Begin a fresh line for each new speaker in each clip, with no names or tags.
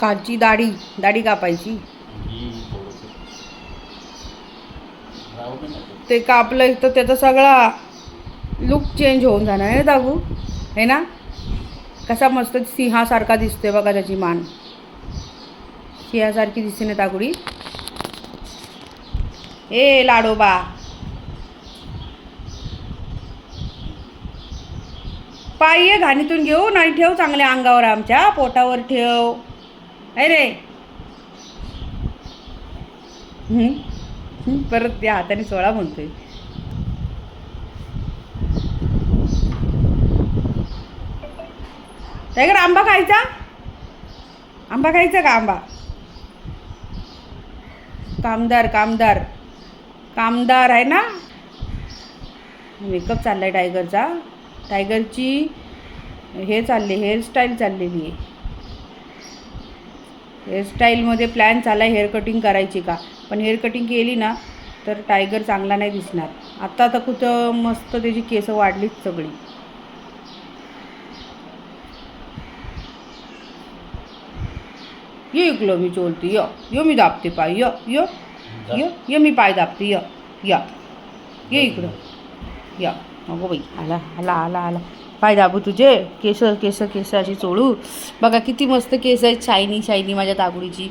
कालची दाढी दाढी कापायची.
ते.
कापलं तर त्याचा सगळा लुक चेंज होऊन जाणार आहे ना हे ना? कसा मस्त सिंहासारखा दिसतोय बघा त्याची मान. सिंहासारखी दिसते ना दागुडी ए लाडोबा. पायी ये घाणीतून घेऊन आणि ठेव चांगल्या अंगावर आमच्या पोटावर ठेव. आहे रे. परत त्या हाताने सोळा म्हणतोय टायगर आंबा खायचा? आंबा खायचा का आंबा? कामदार कामदार. कामदार आहे ना? मेकअप चाललाय टायगरचा. टायगरची हे चालले हेअरस्टाईल चाललेली आहे. हेअरस्टाईलमध्ये प्लॅन चालला हेअर कटिंग करायची का? पण हेअर कटिंग केली ना तर टायगर चांगला नाही दिसणार. आत्ता तर कुठं मस्त त्याची केस वाढलीच सगळी. ये इकलो मी चोलते य यो मी दाबते पाय य य य य मी पाय दाबते य या ये इकडं या. अगो बाई आला आला आला आला. पाय दाबू तुझे. केस केस केस अशी चोळू. बघा किती मस्त केस आहेत शायनी शायनी माझ्या तागुडीची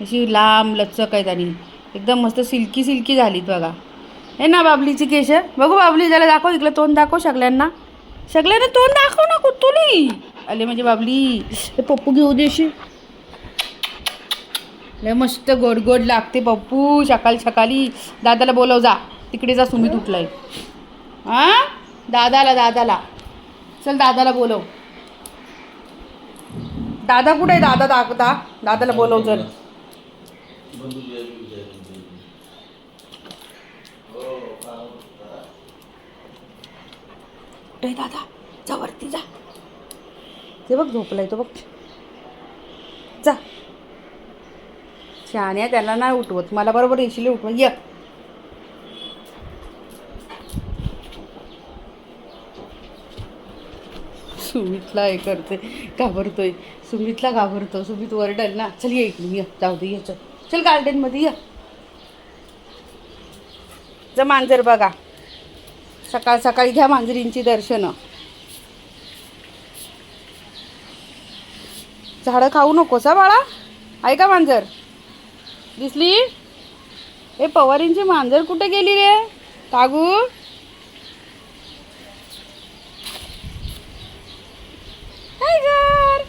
अशी लांब लचक आहेत आणि एकदम मस्त सिल्की सिल्की झालीत बघा. हे ना बाबलीची केस? बघू बाबली त्याला दाखव इकडे तोंड दाखव सगळ्यांना. सगळ्यांना तोंड दाखव ना कुतुली आले म्हणजे बाबली हे पप्पू घेऊ देशी लय मस्त गोड गोड लागते पप्पू सकाळी सकाळी. दादाला बोलव जा. तिकडे जा सुमित उठलाय. हा दादाला दादाला. चल दादाला बोलव. दादा कुठे आहे? दादा दाखवता दादाला बोलव चल. कुठे आहे दादा जा वरती जा. ते बघ झोपलाय तो बघ. जा. शहाण्या त्याला नाही उठवत. मला बरोबर येशील उठवत ये. सुमितला हे करते घाबरतोय. सुमितला घाबरतो. सुमित वरडेल ना चल ये इकडून ये. जाऊ दे ये चल. चल गार्डनमध्ये ये. जा मांजर बघा. सकाळ सकाळी घ्या मांजरींची दर्शनं. झाडं खाऊ नकोस हा बाळा? आहे का मांजर? दिसली? ए पवारींची मांजर कुठे गेली रे? कागू टायगर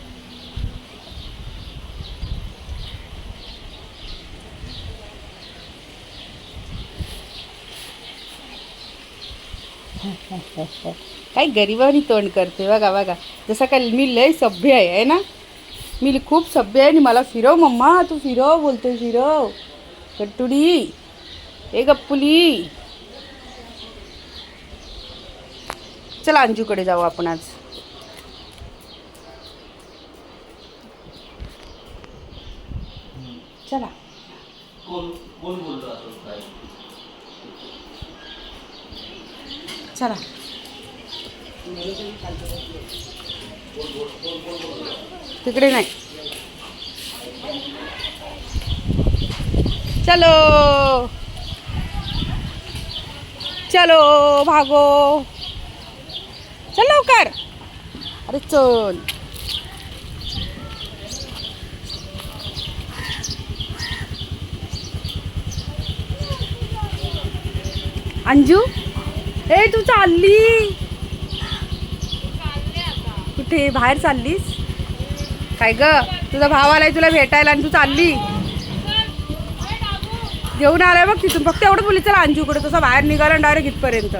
काय गरिबानी तोंड करते बघा बघा. जसं काय मी लय सभ्य आहे आहे ना? मी खूप सभ्य आहे आणि मला फिरव मम्मा. तू फिरव बोलतोय फिरव. कट्टुडी. ए गप्पुली. चला अंजूकडे जाऊ आपण आज. चला. चला. तिकडे नाही. चलो. चलो भागो. चल लवकर. अरे चल. अंजू? ए तू चालली. कुठे? बाहेर चाललीस? काय ग? तुझा भाव आलाय तुला भेटायला आणि तू चालली. घेऊन आलाय बघ तिथून. फक्त एवढं बोली चला अंजूकडे. तसा बाहेर निघाला डायरेक्ट इथपर्यंत.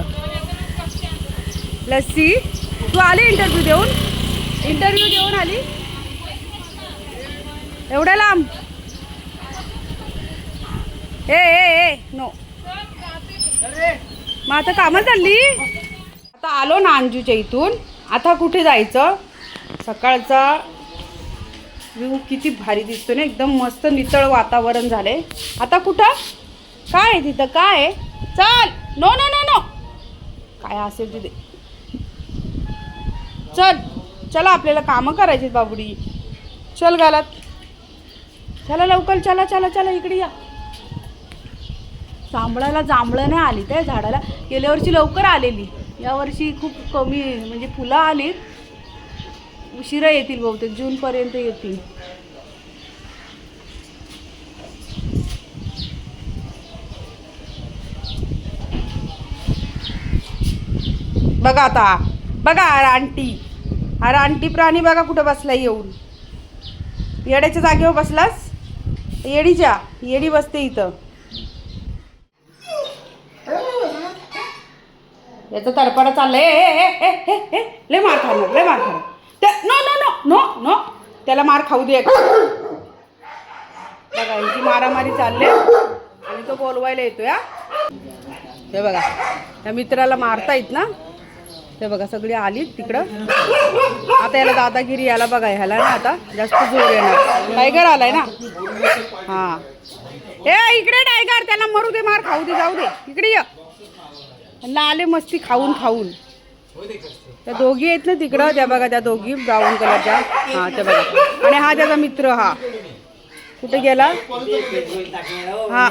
लस्सी तू आली इंटरव्ह्यू देऊन? इंटरव्ह्यू देऊन आली? एवढ्या लांब? ए ए ए नो मग आता कामं चालली? आता आलो ना अंजूच्या इथून. आता कुठे जायचं? सकाळचा व्यू किती भारी दिसतो ना. एकदम मस्त नितळ वातावरण झालंय. आता कुठं? काय आहे तिथं? काय आहे? चल. नो नो नो नो काय असेल तिथे? चल. चला आपल्याला कामं करायची बाबुडी. चल घालात चला लवकर. चला चला चला इकडे या. जांभळाला जांभळं नाही आली त्या झाडाला. गेल्या वर्षी लवकर आलेली. यावर्षी खूप कमी म्हणजे फुलं आलीत उशिरा येतील बहुतेक जूनपर्यंत येतील. बघा आता बघा हा रानटी. हा प्राणी बघा कुठं बसला येऊन. येड्याच्या जागेवर बसलास? येडीच्या येडी बसते इथं. याचा तडपडा चाललाय. आहे ए, लय मार खाणार लय मार खाणार. त्या no no no no no त्याला मार खाऊ दे. बघा यांची मारामारी चालले आणि तो बोलवायला येतो या हे बघा त्या मित्राला मारतायत ना. ते बघा सगळी आली तिकडं. आता याला दादागिरी याला बघा ह्याला ना आता जास्त जोर येणार. टायगर आलाय ना. हा. ए इकडे टायगर त्याला मरू दे मार खाऊ दे जाऊ दे. इकडे ये. त्यांना आले मस्ती खाऊन खाऊन. त्या दोघी आहेत ना तिकडं त्या बघा त्या दोघी ब्राऊन कलरच्या. हा त्या बघा. आणि हा त्याचा मित्र हा. कुठे गेला? हा.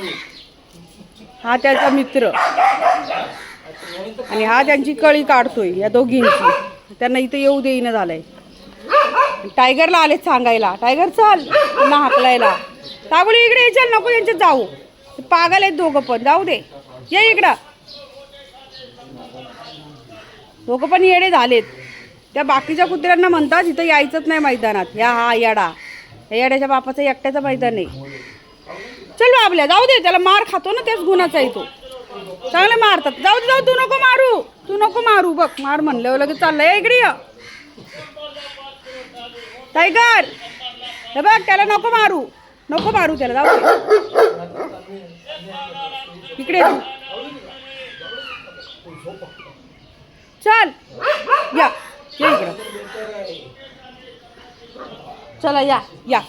हा त्याचा मित्र. आणि हा त्यांची कळी काढतोय या दोघींची. त्यांना इथं येऊ देईना झालंय. टायगरला आलेच सांगायला. टायगर चल त्यांना हाकलायला. ताबुली इकडे चल नको यांच्यात जाऊ. पागल आहेत दोघं पण. जाऊ दे. ये इकडं. लोकं पण येडे झालेत. त्या बाकीच्या कुत्र्यांना म्हणतात इथं यायचंच नाही मैदानात. या हा येडा. या येड्याच्या बापाचं एकट्याचं मैदान नाही चल बाबल्या जाऊ दे त्याला मार खातो ना त्याच गुणाचा आहे तो. चांगले मारतात. जाऊ दे जाऊ तू नको मारू. तू नको मारू बघ. मार म्हणल्यावर लगेच चाललंय. इकडे ये. टायगर. हे बघ त्याला नको मारू. नको मारू त्याला जाऊ दे. इकडे ये चल. या. ये इकडं. चला या. या.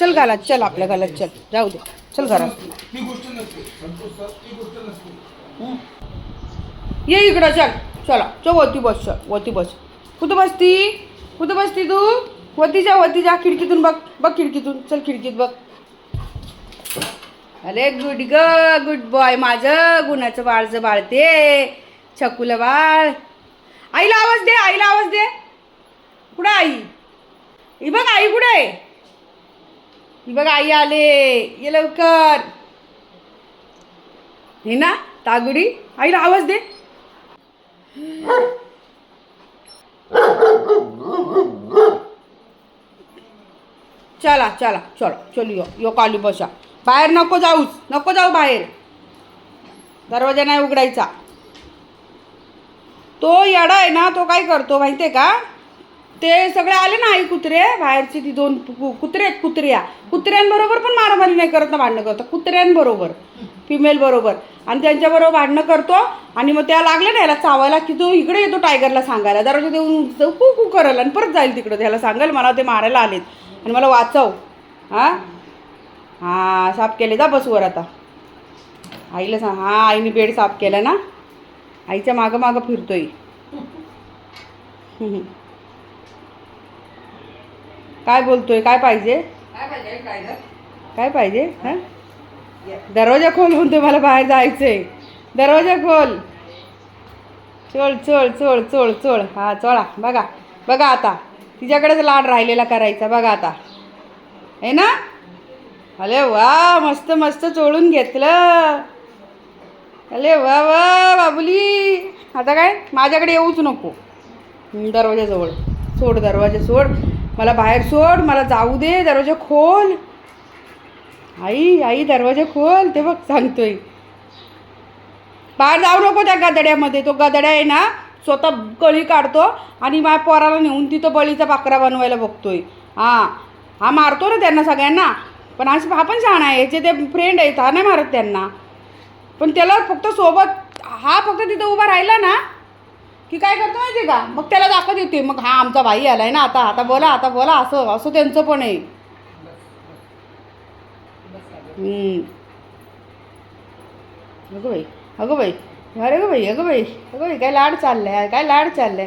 चल घालात चल आपल्या घालात चल. जाऊ दे. चल घरात. ये इकडं चल. चला. चल वरती बस चल. वरती बस. कुठं बसती? कुठं बसती तू? वरती जा वरती जा. खिडकीतून बघ. बघ खिडकीतून. चल खिडकीत बघ. अरे गुड ग गुड बॉय माझं गुणाचं बाळचं बाळते. छकुलं बाळ. आईला आवाज दे आईला आवाज दे. कुठं आई? ही बघ आई कुठं आहे? ही बघ आई आले. ये लवकर. हे ना तागुडी. आईला आवाज दे. चला चला चलो चल यो यो काली बसा. बाहेर नको जाऊच नको जाऊ बाहेर. दरवाजा नाही उघडायचा. तो येडा आहे ना तो काय करतो माहिती आहे का? ते सगळे आले ना आई कुत्रे बाहेरची ती दोन कु- कुत्रे आहेत कुत्र्या. कुत्र्यांबरोबर पण मारामारी नाही करत ना भांडणं करतो. कुत्र्यांबरोबर फिमेल बरोबर. आणि त्यांच्याबरोबर भांडणं करतो आणि मग त्या लागले ना याला चावायला की तो इकडे येतो टायगरला सांगायला. दरवाजा देऊन कू कू करेल आणि परत जाईल तिकडं. त्याला सांगेल मला ते मारायला आलेत. आणि मला वाचव. हां? हां साफ केले जा बसवर आता. आईला सांग हां आईने बेड साफ केला ना. आईच्या मागं मागं फिरतोय. काय बोलतोय? काय पाहिजे? काय पाहिजे हां? दरवाजा खोल म्हणतोय मला बाहेर जायचंय. दरवाजा खोल. चोळ चोळ चोळ चोळ चोळ हा चोळा बघा बघा आता. तिच्याकडेच लाड राहिलेला करायचा. बघा आता. आहे ना? अरे वा मस्त मस्त चोळून घेतलं. अरे वा वा बाबुली. आता काय? माझ्याकडे येऊच नको. दरवाजाजवळ सोड. दरवाजा सोड. मला बाहेर सोड. मला जाऊ दे. दरवाजा खोल. आई आई दरवाजा खोल. ते बघ सांगतोय. बाहेर जाऊ नको त्या गदड्यामध्ये. तो गदड्या आहे ना स्वतः कळी काढतो आणि माझ्या पोराला नेऊन तिथं बळीचा पाकरा बनवायला बघतोय. हां. हा मारतो ना त्यांना सगळ्यांना. पण असं हा पण छान आहे. याचे ते फ्रेंड आहेत हा नाही मारत त्यांना. पण त्याला फक्त सोबत हा फक्त तिथं उभा राहिला ना की काय करतो माहिती आहे का? मग त्याला दाखवत येते मग हा आमचा भाई आलाय ना आता आता बोला आता बोला असं असं त्यांचं पण आहे. अगं बाई अगं बाई अरे गं बाई अगं बाई अगं बाई काय लाड चाललाय काय लाड चाललाय.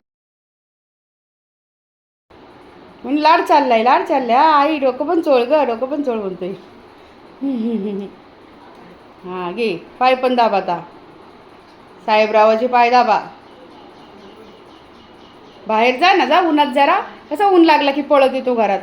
म्हणून लाड चाललाय लाड चाललाय आई डोकं पण चोळ ग डोकं पण चोळ म्हणतोय. हां घे. पाय पण दाबा आता. साहेबरावाचे पाय दाबा. बाहेर जा ना जा उन्हात जरा. कसा ऊन लागला की पळत येतो घरात.